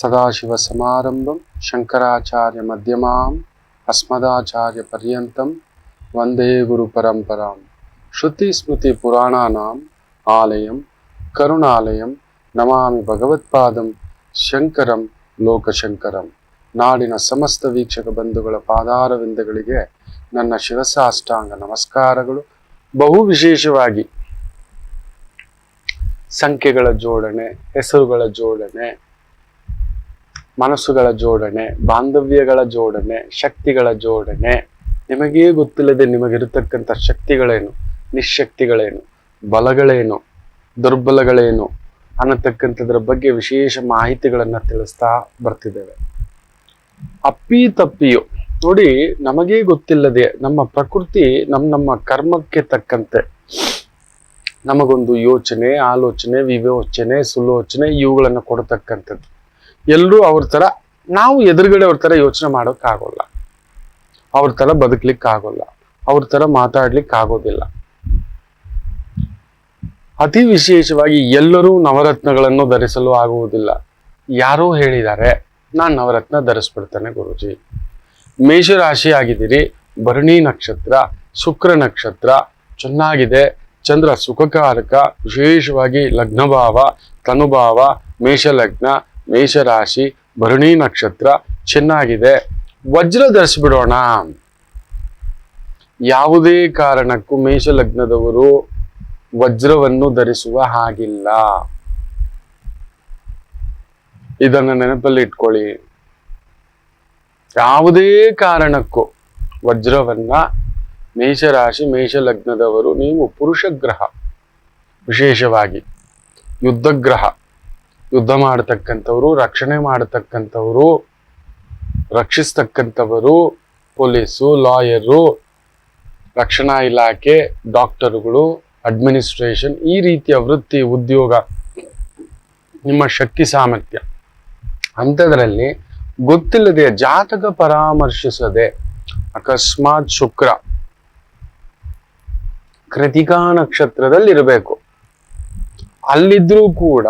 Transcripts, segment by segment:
ಸದಾಶಿವಸಮಾರಂಭಂ ಶಂಕರಾಚಾರ್ಯ ಮಧ್ಯಮಾಂ ಅಸ್ಮದಾಚಾರ್ಯ ಪರ್ಯಂತಂ ವಂದೇ ಗುರು ಪರಂಪರಾಂ ಶ್ರುತಿ ಸ್ಮೃತಿ ಪುರಾಣಾನಾಂ ಆಲಯಂ ಕರುಣಾಲಯಂ ನಮಾಮಿ ಭಗವತ್ಪಾದಂ ಶಂಕರಂ ಲೋಕಶಂಕರಂ ನಾಡಿನ ಸಮಸ್ತ ವೀಕ್ಷಕ ಬಂಧುಗಳ ಪಾದಾರವಿಂದಗಳಿಗೆ ನನ್ನ ಶಿರಸಾಷ್ಟಾಂಗ ನಮಸ್ಕಾರಗಳು. ಬಹು ವಿಶೇಷವಾಗಿ ಸಂಖ್ಯೆಗಳ ಜೋಡಣೆ, ಹೆಸರುಗಳ ಜೋಡಣೆ ಮನಸ್ಸುಗಳ ಜೋಡಣೆ, ಬಾಂಧವ್ಯಗಳ ಜೋಡಣೆ, ಶಕ್ತಿಗಳ ಜೋಡಣೆ. ನಿಮಗೇ ಗೊತ್ತಿಲ್ಲದೆ ನಿಮಗಿರತಕ್ಕಂಥ ಶಕ್ತಿಗಳೇನು? ನಿಶಕ್ತಿಗಳೇನು? ಬಲಗಳೇನು? ದುರ್ಬಲಗಳೇನು? ಅನ್ನತಕ್ಕಂಥದ್ರ ಬಗ್ಗೆ ವಿಶೇಷ ಮಾಹಿತಿಗಳನ್ನ ತಿಳಿಸ್ತಾ ಬರ್ತಿದ್ದೇವೆ. ಅಪ್ಪಿ ತಪ್ಪಿಯು ನೋಡಿ, ನಮಗೇ ಗೊತ್ತಿಲ್ಲದೆ ನಮ್ಮ ಪ್ರಕೃತಿ ನಮ್ಮ ನಮ್ಮ ಕರ್ಮಕ್ಕೆ ತಕ್ಕಂತೆ. ನಮಗೊಂದು ಯೋಚನೆ, ಆಲೋಚನೆ, ವಿವೇಚನೆ, ಸುಲೋಚನೆ ಇವುಗಳನ್ನು ಕೊಡತಕ್ಕಂಥದ್ದು. ಎಲ್ಲರೂ ಅವ್ರ ಥರ, ನಾವು ಎದುರುಗಡೆ ಅವ್ರ ಥರ ಯೋಚನೆ ಮಾಡೋಕ್ಕಾಗೋಲ್ಲ. ಅವ್ರ ಥರ ಬದುಕಲಿಕ್ಕಾಗೋಲ್ಲ. ಅವ್ರ ಥರ ಮಾತಾಡ್ಲಿಕ್ಕಾಗೋದಿಲ್ಲ. ಅತಿ ವಿಶೇಷವಾಗಿ ಎಲ್ಲರೂ ನವರತ್ನಗಳನ್ನು ಧರಿಸಲು ಆಗುವುದಿಲ್ಲ. ಯಾರೋ ಹೇಳಿದ್ದಾರೆ, ನಾನು ನವರತ್ನ ಧರಿಸ್ಬಿಡ್ತೇನೆ ಗುರುಜಿ. ಮೇಷರಾಶಿ ಆಗಿದ್ದೀರಿ ಭರಣಿ ನಕ್ಷತ್ರ, ಶುಕ್ರ ನಕ್ಷತ್ರ, ಚೆನ್ನಾಗಿದೆ, ಚಂದ್ರ ಸುಖಕಾರಕ, ವಿಶೇಷವಾಗಿ ಲಗ್ನಭಾವ, ತನುಭಾವ, ಮೇಷಲಗ್ನ ಮೇಷರಾಶಿ, ಭರಣಿ ನಕ್ಷತ್ರ ಚೆನ್ನಾಗಿದೆ. ವಜ್ರ ಧರಿಸ್ಬಿಡೋಣ. ಯಾವುದೇ ಕಾರಣಕ್ಕೂ ಮೇಷಲಗ್ನದವರು ವಜ್ರವನ್ನು ಧರಿಸುವ ಹಾಗಿಲ್ಲ. ಇದನ್ನು ನೆನಪಲ್ಲಿ ಇಟ್ಕೊಳ್ಳಿ. ಯಾವುದೇ ಕಾರಣಕ್ಕೂ ವಜ್ರವನ್ನ ಮೇಷರಾಶಿ, ಮೇಷಲಗ್ನದವರು, ನೀವು ಪುರುಷ ಗ್ರಹ, ವಿಶೇಷವಾಗಿ ಯುದ್ಧ ಗ್ರಹ ಯುದ್ಧ ಮಾಡತಕ್ಕಂಥವ್ರು, ರಕ್ಷಣೆ ಮಾಡತಕ್ಕಂಥವ್ರು, ರಕ್ಷಿಸ್ತಕ್ಕಂಥವರು, ಪೊಲೀಸು, ಲಾಯರು, ರಕ್ಷಣಾ ಇಲಾಖೆ, ಡಾಕ್ಟರುಗಳು, ಅಡ್ಮಿನಿಸ್ಟ್ರೇಷನ್, ಈ ರೀತಿಯ ವೃತ್ತಿ, ಉದ್ಯೋಗ, ನಿಮ್ಮ ಶಕ್ತಿ ಸಾಮರ್ಥ್ಯ. ಅಂಥದ್ರಲ್ಲಿ ಗೊತ್ತಿಲ್ಲದೆ, ಜಾತಕ ಪರಾಮರ್ಶಿಸದೆ, ಅಕಸ್ಮಾತ್ ಶುಕ್ರ, ಕೃತಿಕಾ ನಕ್ಷತ್ರದಲ್ಲಿರಬೇಕು. ಅಲ್ಲಿದ್ರೂ ಕೂಡ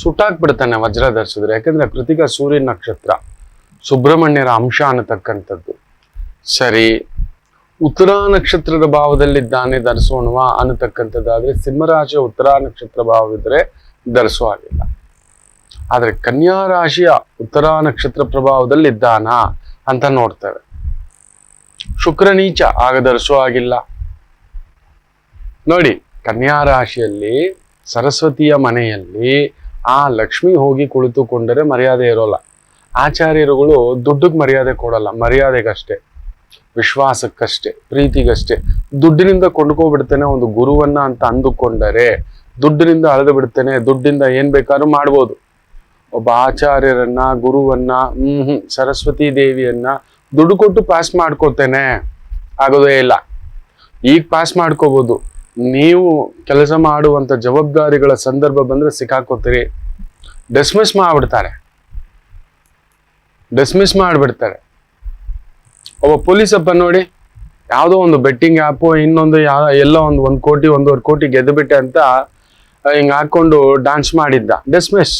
ಸುಟ್ಟಾಕ್ಬಿಡ್ತಾನೆ ವಜ್ರ ಧರಿಸಿದ್ರೆ. ಯಾಕಂದ್ರೆ ಕೃತಿಕ ಸೂರ್ಯ ನಕ್ಷತ್ರ ಸುಬ್ರಹ್ಮಣ್ಯರ ಅಂಶ ಅನ್ನತಕ್ಕಂಥದ್ದು. ಸರಿ, ಉತ್ತರ ನಕ್ಷತ್ರದ ಭಾವದಲ್ಲಿದ್ದಾನೆ ಧರಿಸೋಣವಾ ಅನ್ನತಕ್ಕಂಥದ್ದಾದ್ರೆ ಸಿಂಹರಾಜ ಉತ್ತರ ನಕ್ಷತ್ರ ಭಾವವಿದ್ರೆ ಧರಿಸೋ ಹಾಗಿಲ್ಲ. ಆದರೆ ಕನ್ಯಾ ರಾಶಿಯ ಉತ್ತರ ನಕ್ಷತ್ರ ಪ್ರಭಾವದಲ್ಲಿ ಇದ್ದಾನ ಅಂತ ನೋಡ್ತೇವೆ. ಶುಕ್ರ ನೀಚ, ಆಗ ಧರಿಸೋ ಆಗಿಲ್ಲ ನೋಡಿ, ಕನ್ಯಾ ರಾಶಿಯಲ್ಲಿ, ಸರಸ್ವತಿಯ ಮನೆಯಲ್ಲಿ ಆ ಲಕ್ಷ್ಮಿ ಹೋಗಿ ಕುಳಿತುಕೊಂಡರೆ ಮರ್ಯಾದೆ ಇರೋಲ್ಲ. ಆಚಾರ್ಯರುಗಳು ದುಡ್ಡಿಗೆ ಮರ್ಯಾದೆ ಕೊಡಲ್ಲ, ಮರ್ಯಾದೆಗಷ್ಟೇ, ವಿಶ್ವಾಸಕ್ಕಷ್ಟೇ, ಪ್ರೀತಿಗಷ್ಟೇ. ದುಡ್ಡಿನಿಂದ ಕೊಂಡ್ಕೊಬಿಡ್ತೇನೆ ಒಂದು ಗುರುವನ್ನ ಅಂತ ಅಂದುಕೊಂಡರೆ, ದುಡ್ಡಿನಿಂದ ಅಳೆದು ಬಿಡ್ತೇನೆ, ದುಡ್ಡಿಂದ ಏನ್ ಬೇಕಾದ್ರೂ ಮಾಡ್ಬೋದು. ಒಬ್ಬ ಆಚಾರ್ಯರನ್ನ, ಗುರುವನ್ನ, ಹ್ಮ್ ಸರಸ್ವತಿ ದೇವಿಯನ್ನ ದುಡ್ಡು ಕೊಟ್ಟು ಪಾಸ್ ಮಾಡ್ಕೋತೇನೆ ಆಗೋದೇ ಇಲ್ಲ. ಈಗ ಪಾಸ್ ಮಾಡ್ಕೋಬಹುದು ನೀವು ಕೆಲಸ ಮಾಡುವಂತ ಜವಾಬ್ದಾರಿಗಳ ಸಂದರ್ಭ ಬಂದ್ರೆ ಸಿಕ್ಕಾಕೋತೀರಿ. ಡಿಸ್ಮಿಸ್ ಮಾಡಿಬಿಡ್ತಾರೆ. ಡಿಸ್ಮಿಸ್ ಮಾಡ್ಬಿಡ್ತಾರೆ. ಒಬ್ಬ ಪೊಲೀಸಪ್ಪ ನೋಡಿ, ಯಾವುದೋ ಒಂದು ಬೆಟ್ಟಿಂಗ್ ಆ್ಯಪು, ಇನ್ನೊಂದು ಯಾವ ಎಲ್ಲ ಒಂದು ಒಂದು ಕೋಟಿ, ಒಂದೂವರೆ ಕೋಟಿ ಗೆದ್ದುಬಿಟ್ಟೆ ಅಂತ ಹಿಂಗೆ ಹಾಕೊಂಡು ಡಾನ್ಸ್ ಮಾಡಿದ್ದ. ಡಿಸ್ಮಿಸ್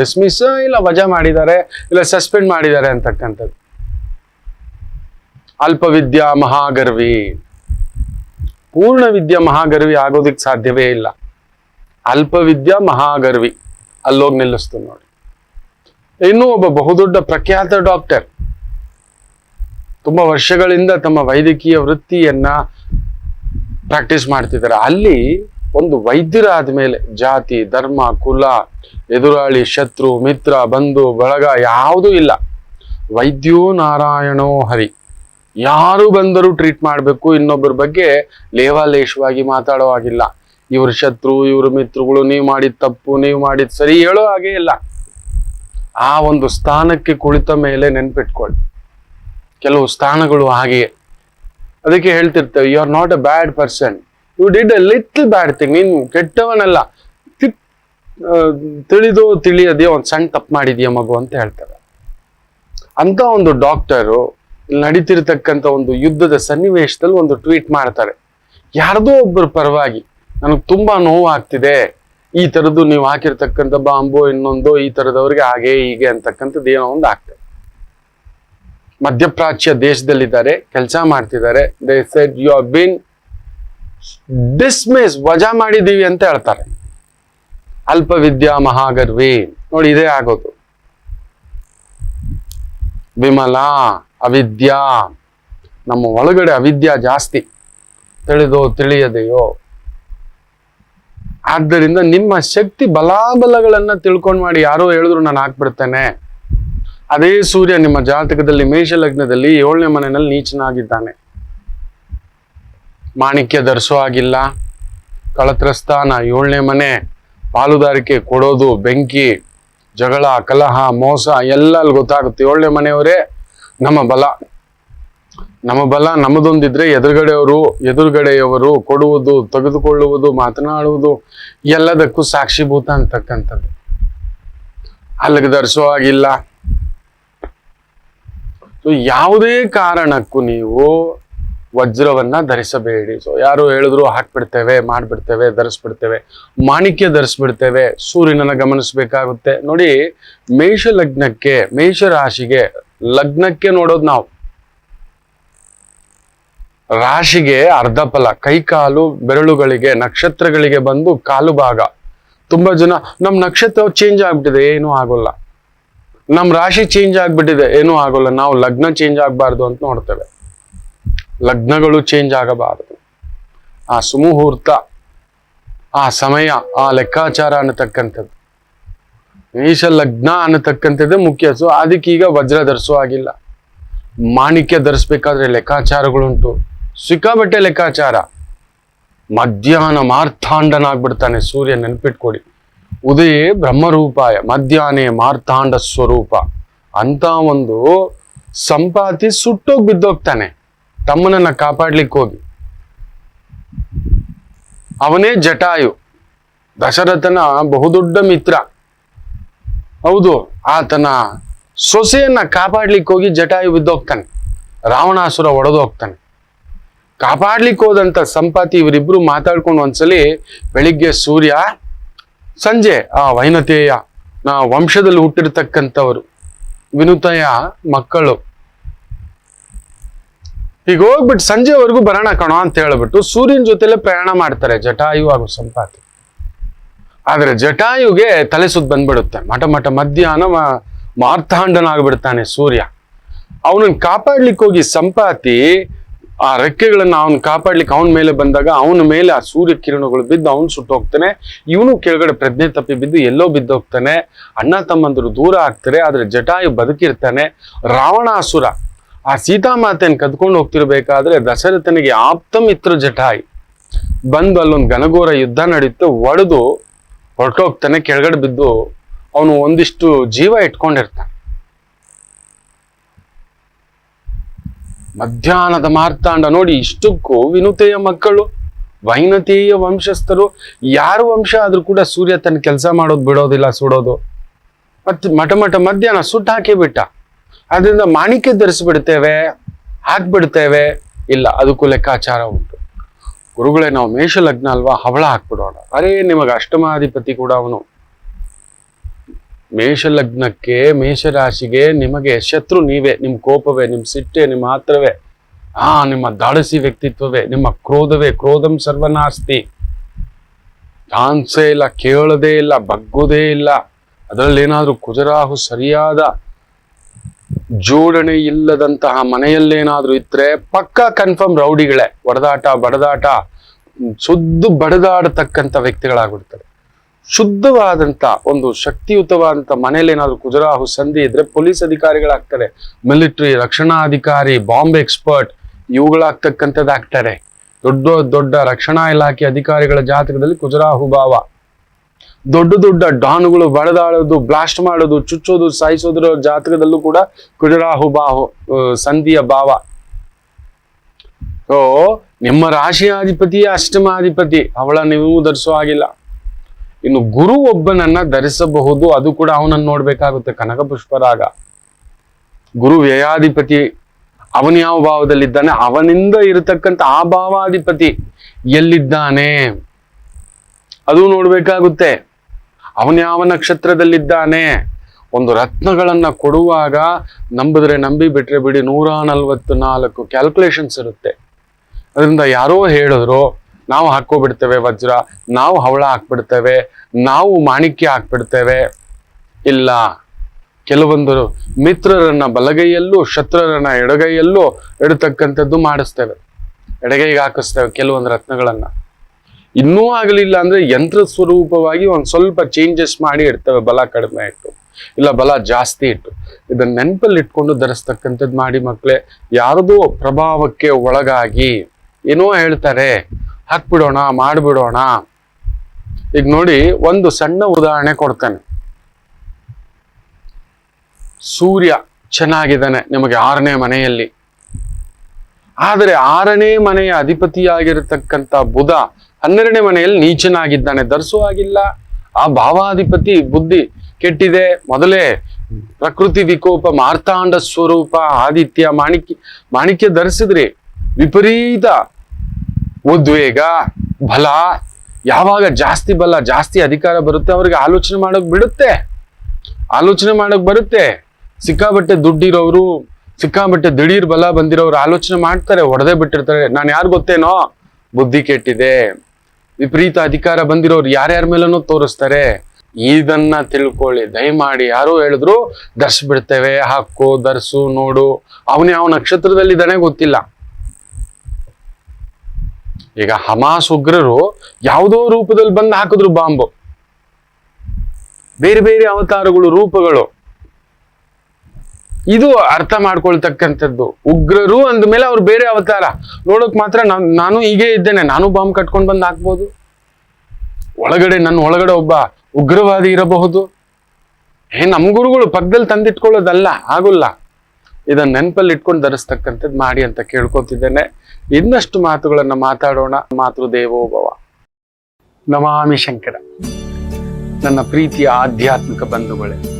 ಡಿಸ್ಮಿಸ್ ಇಲ್ಲ, ವಜಾ ಮಾಡಿದ್ದಾರೆ, ಇಲ್ಲ, ಸಸ್ಪೆಂಡ್ ಮಾಡಿದ್ದಾರೆ ಅಂತಕ್ಕಂಥದ್ದು. ಅಲ್ಪವಿದ್ಯಾ ಮಹಾಗರ್ವಿ. ಪೂರ್ಣ ವಿದ್ಯಾ ಮಹಾಗರ್ವಿ ಆಗೋದಿಕ್ ಸಾಧ್ಯವೇ ಇಲ್ಲ. ಅಲ್ಪವಿದ್ಯಾ ಮಹಾಗರ್ವಿ. ಅಲ್ಲೋಗಿ ನಿಲ್ಲಿಸ್ತು ನೋಡಿ. ಇನ್ನೂ ಒಬ್ಬ ಬಹುದೊಡ್ಡ ಪ್ರಖ್ಯಾತ ಡಾಕ್ಟರ್. ತುಂಬಾ ವರ್ಷಗಳಿಂದ ತಮ್ಮ ವೈದ್ಯಕೀಯ ವೃತ್ತಿಯನ್ನ ಪ್ರಾಕ್ಟೀಸ್ ಮಾಡ್ತಿದ್ದಾರೆ. ಅಲ್ಲಿ ಒಂದು ವೈದ್ಯರಾದ ಮೇಲೆ ಜಾತಿ, ಧರ್ಮ, ಕುಲ, ಎದುರಾಳಿ, ಶತ್ರು, ಮಿತ್ರ, ಬಂಧು, ಬಳಗ ಯಾವುದೂ ಇಲ್ಲ. ವೈದ್ಯೋ ನಾರಾಯಣೋ ಹರಿ. ಯಾರು ಬಂದರೂ ಟ್ರೀಟ್ ಮಾಡಬೇಕು ಇನ್ನೊಬ್ಬರ ಬಗ್ಗೆ ಲೇವಾಲೇಶವಾಗಿ ಮಾತಾಡೋ ಹಾಗಿಲ್ಲ. ಇವ್ರ ಶತ್ರು, ಇವ್ರ ಮಿತ್ರಗಳು, ನೀವು ಮಾಡಿದ ತಪ್ಪು, ನೀವು ಮಾಡಿದ ಸರಿ ಹೇಳೋ ಹಾಗೆ ಇಲ್ಲ. ಆ ಒಂದು ಸ್ಥಾನಕ್ಕೆ ಕುಳಿತ ಮೇಲೆ ನೆನ್ಪಿಟ್ಕೊಳ್ಳಿ. ಕೆಲವು ಸ್ಥಾನಗಳು ಹಾಗೆಯೇ. ಅದಕ್ಕೆ ಹೇಳ್ತಿರ್ತೇವೆ you are not a bad person you did a little bad thing ನೀನು ಕೆಟ್ಟವನಲ್ಲ. ತಿಳಿದೋ ತಿಳಿಯದೆ ಒಂದು ಸಣ್ಣ ತಪ್ಪು ಮಾಡಿದ್ಯಾ ಮಗು? ಅಂತ ಹೇಳ್ತಾರೆ. ಅಂತ ಒಂದು ಡಾಕ್ಟರು ನಡೀತಿರ್ತಕ್ಕಂಥ ಒಂದು ಯುದ್ಧದ ಸನ್ನಿವೇಶದಲ್ಲಿ ಒಂದು ಟ್ವೀಟ್ ಮಾಡ್ತಾರೆ. ಯಾರ್ದೋ ಒಬ್ಬರ ಪರವಾಗಿ, ನನಗೆ ತುಂಬಾ ನೋವಾಗ್ತಿದೆ. ಈ ಥರದ್ದು ನೀವು ಹಾಕಿರ್ತಕ್ಕಂಥ ಬಾಂಬು ಇನ್ನೊಂದು ಈ ಥರದವ್ರಿಗೆ ಹಾಗೆ ಹೀಗೆ ಅಂತಕ್ಕಂಥದ್ದು ಏನೋ ಒಂದು ಆಗ್ತದೆ. ಮಧ್ಯಪ್ರಾಚ್ಯ ದೇಶದಲ್ಲಿದ್ದಾರೆ, ಕೆಲಸ ಮಾಡ್ತಿದ್ದಾರೆ. They said you are been dismissed ವಜಾ ಮಾಡಿದ್ದೀವಿ ಅಂತ ಹೇಳ್ತಾರೆ. ಅಲ್ಪ ವಿದ್ಯಾ ಮಹಾಗರ್ವಿ. ನೋಡಿ, ಇದೇ ಆಗೋದು. ವಿಮಲ ಅವಿದ್ಯಾ. ನಮ್ಮ ಒಳಗಡೆ ಅವಿದ್ಯಾ ಜಾಸ್ತಿ. ತಿಳಿದೋ ತಿಳಿಯದೆಯೋ. ಆದ್ದರಿಂದ ನಿಮ್ಮ ಶಕ್ತಿ ಬಲಾಬಲಗಳನ್ನ ತಿಳ್ಕೊಂಡ್ ಮಾಡಿ ಯಾರೋ ಹೇಳಿದ್ರು ನಾನು ಹಾಕ್ಬಿಡ್ತೇನೆ. ಅದೇ ಸೂರ್ಯ ನಿಮ್ಮ ಜಾತಕದಲ್ಲಿ ಮೇಷ ಲಗ್ನದಲ್ಲಿ ಏಳನೇ ಮನೆಯಲ್ಲಿ ನೀಚನಾಗಿದ್ದಾನೆ. ಮಾಣಿಕ್ಯ ಧರಿಸೋ ಆಗಿಲ್ಲ. ಕಳತ್ರಸ್ಥಾನ ಏಳನೇ ಮನೆ. ಪಾಲುದಾರಿಕೆ ಕೊಡೋದು, ಬೆಂಕಿ, ಜಗಳ, ಕಲಹ, ಮೋಸ ಎಲ್ಲ ಅಲ್ಲಿ ಗೊತ್ತಾಗುತ್ತೆ. ಏಳನೇ ಮನೆಯವರೇ ನಮ್ಮ ಬಲ. ನಮ್ಮ ಬಲ ನಮ್ಮದೊಂದಿದ್ರೆ ಎದುರುಗಡೆಯವರು ಎದುರುಗಡೆಯವರು ಕೊಡುವುದು, ತೆಗೆದುಕೊಳ್ಳುವುದು, ಮಾತನಾಡುವುದು ಎಲ್ಲದಕ್ಕೂ ಸಾಕ್ಷಿಭೂತ ಅಂತಕ್ಕಂಥದ್ದು. ಅಲ್ಲಿಗೆ ಧರಿಸೋ ಆಗಿಲ್ಲ. ಸೊ ಯಾವುದೇ ಕಾರಣಕ್ಕೂ ನೀವು ವಜ್ರವನ್ನ ಧರಿಸಬೇಡಿ. ಸೊ ಯಾರು ಹೇಳಿದ್ರು ಹಾಕ್ಬಿಡ್ತೇವೆ, ಮಾಡ್ಬಿಡ್ತೇವೆ, ಧರಿಸ್ಬಿಡ್ತೇವೆ, ಮಾಣಿಕ್ಯ ಧರಿಸ್ಬಿಡ್ತೇವೆ, ಸೂರ್ಯನನ್ನ ಗಮನಿಸ್ಬೇಕಾಗುತ್ತೆ. ನೋಡಿ ಮೇಷ ಲಗ್ನಕ್ಕೆ ಮೇಷ ರಾಶಿಗೆ ಲಗ್ನಕ್ಕೆ ನೋಡೋದು ನಾವು. ರಾಶಿಗೆ ಅರ್ಧ ಫಲ, ಕೈ ಕಾಲು ಬೆರಳುಗಳಿಗೆ, ನಕ್ಷತ್ರಗಳಿಗೆ ಬಂದು ಕಾಲು ಭಾಗ. ತುಂಬಾ ಜನ ನಮ್ಮ ನಕ್ಷತ್ರ ಚೇಂಜ್ ಆಗ್ಬಿಟ್ಟಿದೆ, ಏನೂ ಆಗೋಲ್ಲ. ನಮ್ಮ ರಾಶಿ ಚೇಂಜ್ ಆಗ್ಬಿಟ್ಟಿದೆ, ಏನೂ ಆಗೋಲ್ಲ. ನಾವು ಲಗ್ನ ಚೇಂಜ್ ಆಗ್ಬಾರ್ದು ಅಂತ ನೋಡ್ತೇವೆ. ಲಗ್ನಗಳು ಚೇಂಜ್ ಆಗಬಾರದು. ಆ ಸುಮುಹೂರ್ತ, ಆ ಸಮಯ, ಆ ಲೆಕ್ಕಾಚಾರ ಅನ್ನತಕ್ಕಂಥದ್ದು. ಮೇಷ ಲಗ್ನ ಅನ್ನತಕ್ಕಂಥದ್ದೇ ಮುಖ್ಯ. ಸೊ ಈಗ ವಜ್ರ ಧರಿಸೋ ಆಗಿಲ್ಲ ಮಾಣಿಕ್ಯ ಧರಿಸ್ಬೇಕಾದ್ರೆ ಲೆಕ್ಕಾಚಾರಗಳುಂಟು. ಸಿಕ್ಕಾಬಟ್ಟೆ ಲೆಕ್ಕಾಚಾರ. ಮಧ್ಯಾಹ್ನ ಮಾರ್ಥಾಂಡನಾಗ್ಬಿಡ್ತಾನೆ ಸೂರ್ಯ ನೆನಪಿಟ್ಕೊಡಿ. ಉದಯೇ ಬ್ರಹ್ಮರೂಪಾಯ, ಮಧ್ಯಾಹ್ನ ಮಾರ್ಥಾಂಡ ಸ್ವರೂಪ. ಅಂತ ಒಂದು ಸಂಪಾತಿ ಸುಟ್ಟೋಗಿ ಬಿದ್ದೋಗ್ತಾನೆ. ತಮ್ಮನನ್ನ ಕಾಪಾಡ್ಲಿಕ್ಕೆ ಹೋಗಿ ಅವನೇ ಜಟಾಯು. ದಶರಥನ ಬಹುದೊಡ್ಡ ಮಿತ್ರ. ಹೌದು, ಆತನ ಸೊಸೆಯನ್ನ ಕಾಪಾಡ್ಲಿಕ್ಕೆ ಹೋಗಿ ಜಟಾಯು ಬಿದ್ದೋಗ್ತಾನೆ. ರಾವಣಾಸುರ ಒಡೆದೋಗ್ತಾನೆ ಕಾಪಾಡ್ಲಿಕ್ಕೆ ಹೋದಂತ ಸಂಪಾತಿ ಇವರಿಬ್ರು ಮಾತಾಡ್ಕೊಂಡು ಒಂದ್ಸಲಿ ಬೆಳಿಗ್ಗೆ ಸೂರ್ಯ, ಸಂಜೆ ಆ ವೈನತೆಯ ನಾ ವಂಶದಲ್ಲಿ ಹುಟ್ಟಿರ್ತಕ್ಕಂಥವರು, ವಿನುತಯ ಮಕ್ಕಳು. ಈಗ ಹೋಗ್ಬಿಟ್ಟು ಸಂಜೆವರೆಗೂ ಬರೋಣ ಕಣೋ ಅಂತ ಹೇಳ್ಬಿಟ್ಟು ಸೂರ್ಯನ ಜೊತೆಲೆ ಪ್ರಯಾಣ ಮಾಡ್ತಾರೆ ಜಟಾಯು ಹಾಗೂ ಸಂಪಾತಿ. ಆದ್ರೆ ಜಟಾಯುಗೆ ತಲೆ ಸುತ್ತ ಬಂದ್ಬಿಡುತ್ತೆ. ಮಠ ಮಠ ಮಧ್ಯಾಹ್ನ ಮ- ಮಾರ್ಥಾಂಡನಾಗ್ಬಿಡ್ತಾನೆ ಸೂರ್ಯ. ಅವನನ್ನು ಕಾಪಾಡ್ಲಿಕ್ಕೆ ಹೋಗಿ ಸಂಪಾತಿ, ಆ ರೆಕ್ಕೆಗಳನ್ನ ಅವನು ಕಾಪಾಡ್ಲಿಕ್ಕೆ ಅವನ ಮೇಲೆ ಬಂದಾಗ ಅವನ ಮೇಲೆ ಆ ಸೂರ್ಯ ಕಿರಣಗಳು ಬಿದ್ದು ಅವನು ಸುಟ್ಟೋಗ್ತಾನೆ ಇವನು ಕೆಳಗಡೆ ಪ್ರಜ್ಞೆ ತಪ್ಪಿ ಬಿದ್ದು ಎಲ್ಲೋ ಬಿದ್ದೋಗ್ತಾನೆ ಅಣ್ಣ ತಮ್ಮಂದರು ದೂರ ಆಗ್ತಾರೆ, ಆದರೆ ಜಟಾಯು ಬದುಕಿರ್ತಾನೆ. ರಾವಣಾಸುರ, ಆ ಸೀತಾಮಾತೆಯನ್ನು ಕದ್ಕೊಂಡು ಹೋಗ್ತಿರ್ಬೇಕಾದ್ರೆ ದಶರಥನಿಗೆ ಆಪ್ತ ಮಿತ್ರ ಜಟಾಯು. ಬಂದು ಅಲ್ಲೊಂದು ಘನಘೋರ ಯುದ್ಧ ನಡೀತು, ಒಡೆದು ಹೊರಟೋಗ್ತಾನೆ, ಕೆಳಗಡೆ ಬಿದ್ದು ಅವನು ಒಂದಿಷ್ಟು ಜೀವ ಇಟ್ಕೊಂಡಿರ್ತಾನೆ. ಮಧ್ಯಾಹ್ನದ ಮಾರ್ತಾಂಡ ನೋಡಿ, ಇಷ್ಟಕ್ಕೂ ವಿನುತೆಯ ಮಕ್ಕಳು, ವೈನತೀಯ ವಂಶಸ್ಥರು, ಯಾರು ವಂಶ ಆದ್ರೂ ಕೂಡ ಸೂರ್ಯ ತನ್ನ ಕೆಲಸ ಮಾಡೋದು ಬಿಡೋದಿಲ್ಲ, ಸುಡೋದು. ಮತ್ತೆ ಮಠ ಮಠ ಮಧ್ಯಾಹ್ನ ಸುಟ್ಟು ಹಾಕಿ ಬಿಟ್ಟ. ಅದರಿಂದ ಮಾಣಿಕ್ಯ ಧರಿಸಿಬಿಡ್ತೇವೆ, ಹಾಕ್ಬಿಡ್ತೇವೆ. ಇಲ್ಲ, ಅದಕ್ಕೂ ಲೆಕ್ಕಾಚಾರ ಉಂಟು. ಗುರುಗಳೇ, ನಾವು ಮೇಷ ಲಗ್ನ ಅಲ್ವಾ? ಹವಳ ಹಾಕ್ಬಿಡೋಣ. ಅರೇ, ನಿಮಗೆ ಅಷ್ಟಮಾಧಿಪತಿ ಕೂಡ ಅವನು. ಮೇಷ ಲಗ್ನಕ್ಕೆ ಮೇಷರಾಶಿಗೆ ನಿಮಗೆ ಶತ್ರು ನೀವೇ. ನಿಮ್ಮ ಕೋಪವೇ ನಿಮ್ಮ ಸಿಟ್ಟೆ ನಿಮ್ಮ ಆತ್ರವೇ. ಆ, ನಿಮ್ಮ ದಾಳಸಿ ವ್ಯಕ್ತಿತ್ವವೇ, ನಿಮ್ಮ ಕ್ರೋಧವೇ, ಕ್ರೋಧಂ ಸರ್ವನಾಸ್ತಿ. ಚಾನ್ಸೇ ಇಲ್ಲ, ಕೇಳದೇ ಇಲ್ಲ, ಬಗ್ಗುದೇ ಇಲ್ಲ. ಅದರಲ್ಲಿ ಏನಾದ್ರೂ ಕುಜರಾಹು ಸರಿಯಾದ ಜೋಡಣೆ ಇಲ್ಲದಂತಹ ಮನೆಯಲ್ಲೇನಾದ್ರೂ ಇದ್ರೆ ಪಕ್ಕಾ ಕನ್ಫರ್ಮ್ ರೌಡಿಗಳೇ. ಹೊಡೆದಾಟ ಬಡದಾಟ ಸುದ್ದು ಬಡದಾಡತಕ್ಕಂಥ ವ್ಯಕ್ತಿಗಳಾಗ್ಬಿಡ್ತಾರೆ. ಶುದ್ಧವಾದಂತ ಒಂದು ಶಕ್ತಿಯುತವಾದಂತ ಮನೆಯಲ್ಲಿ ಏನಾದ್ರು ಕುಜರಾಹು ಸಂಧಿ ಇದ್ರೆ ಪೊಲೀಸ್ ಅಧಿಕಾರಿಗಳಾಗ್ತಾರೆ. ಮಿಲಿಟರಿ ರಕ್ಷಣಾ ಅಧಿಕಾರಿ ಬಾಂಬ್ ಎಕ್ಸ್ಪರ್ಟ್ ಇವುಗಳಾಗ್ತಕ್ಕಂಥದ್ದಾಗ್ತಾರೆ ದೊಡ್ಡ ದೊಡ್ಡ ರಕ್ಷಣಾ ಇಲಾಖೆ ಅಧಿಕಾರಿಗಳ ಜಾತಕದಲ್ಲಿ ಕುಜರಾಹು ಭಾವ. ದೊಡ್ಡ ದೊಡ್ಡ ಡಾನ್ಗಳು ಬಡದಾಡೋದು ಬ್ಲಾಸ್ಟ್ ಮಾಡೋದು, ಚುಚ್ಚೋದು, ಸಾಯಿಸೋದ್ರ ಜಾತಕದಲ್ಲೂ ಕೂಡ ಕುಜರಾಹು ಬಾಹು ಸಂಧಿಯ ಭಾವ. ಸೊ ನಿಮ್ಮ ರಾಶಿಯಾಧಿಪತಿ ಅಷ್ಟಮಾಧಿಪತಿ. ಅವಳ ನೀವು ಧರಿಸೋ ಆಗಿಲ್ಲ ಇನ್ನು ಗುರು ಒಬ್ಬನನ್ನ ಧರಿಸಬಹುದು, ಅದು ಕೂಡ ಅವನನ್ನು ನೋಡ್ಬೇಕಾಗುತ್ತೆ, ಕನಕ ಪುಷ್ಪರಾಗ ಗುರು ವ್ಯಯಾಧಿಪತಿ, ಅವನ ಯಾವ ಭಾವದಲ್ಲಿದ್ದಾನೆ? ಅವನಿಂದ ಇರತಕ್ಕಂತ ಆ ಭಾವಾಧಿಪತಿ ಎಲ್ಲಿದ್ದಾನೆ? ಅದು ನೋಡ್ಬೇಕಾಗುತ್ತೆ. ಅವನ ಯಾವ ನಕ್ಷತ್ರದಲ್ಲಿದ್ದಾನೆ? ಒಂದು ರತ್ನಗಳನ್ನ ಕೊಡುವಾಗ ನಂಬಿದ್ರೆ ನಂಬಿ ಬಿಟ್ರೆ ಬಿಡಿ ನೂರ ನಲ್ವತ್ತು ನಾಲ್ಕು ಕ್ಯಾಲ್ಕುಲೇಷನ್ಸ್ ಇರುತ್ತೆ. ಅದರಿಂದ ಯಾರೋ ಹೇಳಿದ್ರು, ನಾವು ಹಾಕೋಬಿಡ್ತೇವೆ ವಜ್ರ, ನಾವು ಹವಳ ಹಾಕ್ಬಿಡ್ತೇವೆ, ನಾವು ಮಾಣಿಕ್ಯ ಹಾಕ್ಬಿಡ್ತೇವೆ. ಇಲ್ಲ. ಕೆಲವೊಂದು ಮಿತ್ರರನ್ನ ಬಲಗೈಯಲ್ಲೂ ಶತ್ರುರನ್ನ ಎಡಗೈಯಲ್ಲೂ ಇಡತಕ್ಕಂಥದ್ದು ಮಾಡಿಸ್ತೇವೆ. ಎಡಗೈಗೆ ಹಾಕಿಸ್ತೇವೆ ಕೆಲವೊಂದು ರತ್ನಗಳನ್ನ. ಇನ್ನೂ ಆಗಲಿಲ್ಲ ಅಂದ್ರೆ ಯಂತ್ರ ಸ್ವರೂಪವಾಗಿ ಒಂದು ಸ್ವಲ್ಪ ಚೇಂಜಸ್ ಮಾಡಿ ಇಡ್ತವೆ. ಬಲ ಕಡಿಮೆ ಇಟ್ಟು ಇಲ್ಲ, ಬಲ ಜಾಸ್ತಿ ಇಟ್ಟು ಇದನ್ನ ನೆನಪಲ್ಲಿ ಇಟ್ಕೊಂಡು ಧರಿಸ್ತಕ್ಕಂಥದ್ದು ಮಾಡಿ ಮಕ್ಕಳೇ ಯಾರದೋ ಪ್ರಭಾವಕ್ಕೆ ಒಳಗಾಗಿ ಏನೋ ಹೇಳ್ತಾರೆ. ಹಾಕ್ಬಿಡೋಣ, ಮಾಡ್ಬಿಡೋಣ. ಈಗ ನೋಡಿ, ಒಂದು ಸಣ್ಣ ಉದಾಹರಣೆ ಕೊಡ್ತೇನೆ. ಸೂರ್ಯ ಚೆನ್ನಾಗಿದ್ದಾನೆ ನಿಮಗೆ ಆರನೇ ಮನೆಯಲ್ಲಿ. ಆದರೆ ಆರನೇ ಮನೆಯ ಅಧಿಪತಿಯಾಗಿರತಕ್ಕಂಥ ಬುಧ ಹನ್ನೆರಡನೇ ಮನೆಯಲ್ಲಿ ನೀಚನಾಗಿದ್ದಾನೆ. ಧರಿಸುವಾಗಿಲ್ಲ ಆ ಭಾವಾಧಿಪತಿ ಬುದ್ಧಿ ಕೆಟ್ಟಿದೆ. ಮೊದಲೇ ಪ್ರಕೃತಿ ವಿಕೋಪ, ಮಾರ್ತಾಂಡ ಸ್ವರೂಪ, ಆದಿತ್ಯ, ಮಾಣಿಕ್ಯ ಮಾಣಿಕ್ಯ ಧರಿಸಿದ್ರಿ. ವಿಪರೀತ ಉದ್ವೇಗ, ಬಲ, ಯಾವಾಗ ಜಾಸ್ತಿ ಬಲ, ಜಾಸ್ತಿ ಅಧಿಕಾರ ಬರುತ್ತೆ ಅವ್ರಿಗೆ ಆಲೋಚನೆ ಮಾಡೋಕ್ ಬಿಡುತ್ತೆ. ಆಲೋಚನೆ ಮಾಡಕ್ ಬರುತ್ತೆ. ಸಿಕ್ಕಾಬಟ್ಟೆ ದುಡ್ಡಿರೋರು ಸಿಕ್ಕಾಬಟ್ಟೆ ದಿಢೀರ್ ಬಲ ಬಂದಿರೋರು ಆಲೋಚನೆ ಮಾಡ್ತಾರೆ ಹೊಡೆದೇ ಬಿಟ್ಟಿರ್ತಾರೆ. ನಾನು ಯಾರು ಗೊತ್ತೇನೋ? ಬುದ್ಧಿ ಕೆಟ್ಟಿದೆ. ವಿಪರೀತ ಅಧಿಕಾರ ಬಂದಿರೋರು ಯಾರ್ಯಾರ ಮೇಲೂ ತೋರಿಸ್ತಾರೆ. ಇದನ್ನ ತಿಳ್ಕೊಳ್ಳಿ. ದಯಮಾಡಿ ಯಾರು ಹೇಳಿದ್ರು ಧರಿಸ್ಬಿಡ್ತೇವೆ ಹಾಕು, ಧರ್ಸು, ನೋಡು. ಅವನು ಯಾವ ನಕ್ಷತ್ರದಲ್ಲಿದ್ದಾನೆ ಗೊತ್ತಿಲ್ಲ. ಈಗ ಹಮಾಸ್ ಉಗ್ರರು ಯಾವುದೋ ರೂಪದಲ್ಲಿ ಬಂದು ಹಾಕಿದ್ರು ಬಾಂಬು. ಬೇರೆ ಬೇರೆ ಅವತಾರಗಳು, ರೂಪಗಳು. ಇದು ಅರ್ಥ ಮಾಡ್ಕೊಳ್ತಕ್ಕಂಥದ್ದು. ಉಗ್ರರು ಅಂದ್ಮೇಲೆ ಅವ್ರು ಬೇರೆ ಅವತಾರ. ನೋಡೋಕ್ ಮಾತ್ರ ನಾನ್- ನಾನು ಹೀಗೆ ಇದ್ದೇನೆ. ನಾನು ಬಾಂಬ್ ಕಟ್ಕೊಂಡು ಬಂದು ಹಾಕ್ಬೋದು. ಒಳಗಡೆ, ನನ್ನ ಒಳಗಡೆ ಒಬ್ಬ ಉಗ್ರವಾದಿ ಇರಬಹುದು. ಏ ನಮ್ಮ ಗುರುಗಳು ಪಕ್ಕದಲ್ಲಿ ತಂದಿಟ್ಕೊಳ್ಳೋದಲ್ಲ, ಆಗುಲ್ಲ. ಇದನ್ನ ನೆನಪಲ್ಲಿ ಇಟ್ಕೊಂಡು ಧರಿಸ್ತಕ್ಕಂಥದ್ದು ಮಾಡಿ ಅಂತ ಕೇಳ್ಕೊತಿದ್ದೇನೆ. ಇನ್ನಷ್ಟು ಮಾತುಗಳನ್ನ ಮಾತಾಡೋಣ. ಮಾತೃ ದೇವೋಭವ ನಮಾಮಿ ಶಂಕರ. ನನ್ನ ಪ್ರೀತಿಯ ಆಧ್ಯಾತ್ಮಿಕ ಬಂಧುಗಳೇ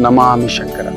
ನಮಾಮಿ ಶಂಕರ